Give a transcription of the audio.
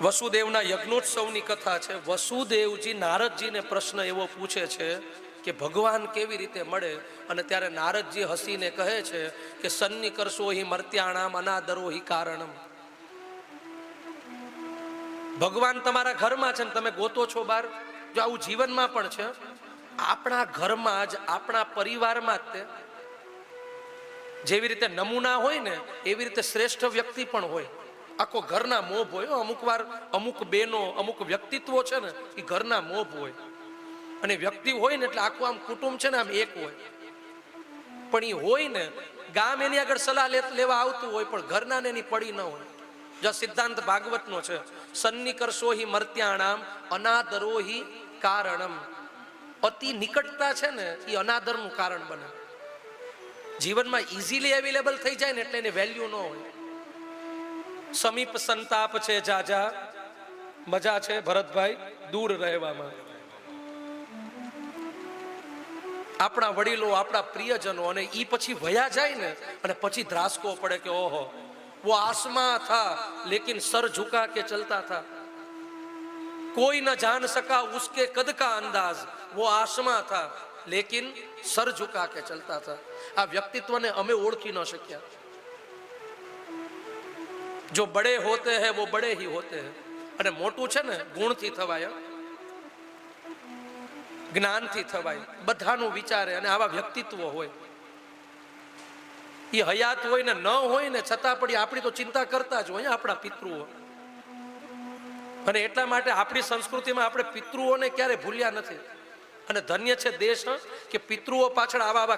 વસુદેવના યજ્ઞોત્સવની કથા છે. વસુદેવજી નારદજીને પ્રશ્ન એવો પૂછે છે કે ભગવાન કેવી રીતે મળે? અને ત્યારે નારદજી હસીને કહે છે કે સન્ની કરશો હિ મર્ત્યાણામ અનાદરો હિ કારણમ. ભગવાન તમારા ઘરમાં છે ને તમે ગોતો છો બાર જો આવું જીવનમાં પણ છે? આપણા ઘરમાં જ, આપણા પરિવારમાં જ તે. જેવી રીતે નમૂના હોય ને, એવી રીતે શ્રેષ્ઠ વ્યક્તિ પણ હોય. આખો ઘરના મોભ હોય અમુક વાર અમુક બેનો, અમુક વ્યક્તિત્વો છે ને, એ ઘરના મોભ હોય. અને વ્યક્તિ હોય ને એટલે આખું આમ કુટુંબ છે ને આમ એક હોય. પણ એ હોય ને, ગામ એની આગળ સલાહ લેવા આવતું હોય, પણ ઘરના ને એની પડી ન હોય. જો સિદ્ધાંત ભાગવતનો છે સન્નિ કરશો હિ મર્ત્યાણામ અનાદરો કારણમ. અતિ નિકટતા છે ને, એ અનાદરનું કારણ બને. જીવનમાં ઇઝીલી અવેલેબલ થઈ જાય ને એટલે એને વેલ્યુ ન હોય. સમીપ સંતાપ છે જાજા. મજા છે ભરતભાઈ, દૂર રહેવામાં. આપણા વડીલો, આપણા પ્રિયજનો અને એ પછી વયા જાય ને, અને પછી ધ્રાસકો પડે કે ઓહો, વો આસમા થા, લેકિન સર ઝુકા કે ચલતા થા. કોઈ ન જાન સકા ઉસકે કદ કા અંદાજ, વો આસમા થા, લેકિન સર ઝુકા કે ચલતા થા. આ વ્યક્તિત્વને અમે ઓળખી ન શક્યા. જો બડે હોતે હે, વો બડે હી હોતે હે. અને મોટું છે ને, ગુણથી થવાય. જ્ઞાનથી થવાય. બધાનું વિચારે અને આવા વ્યક્તિત્વ હોય. એ હયાત હોય ને, ન હોય ને, છતાં પણ આપણી તો ચિંતા કરતા જ હોય આપણા પિતૃઓ. અને એટલા માટે આપણી સંસ્કૃતિમાં આપણે પિતૃઓને ક્યારે ભૂલ્યા નથી. અને ધન્ય છે દેશ કે પિતૃઓ પાછળ આવા આવા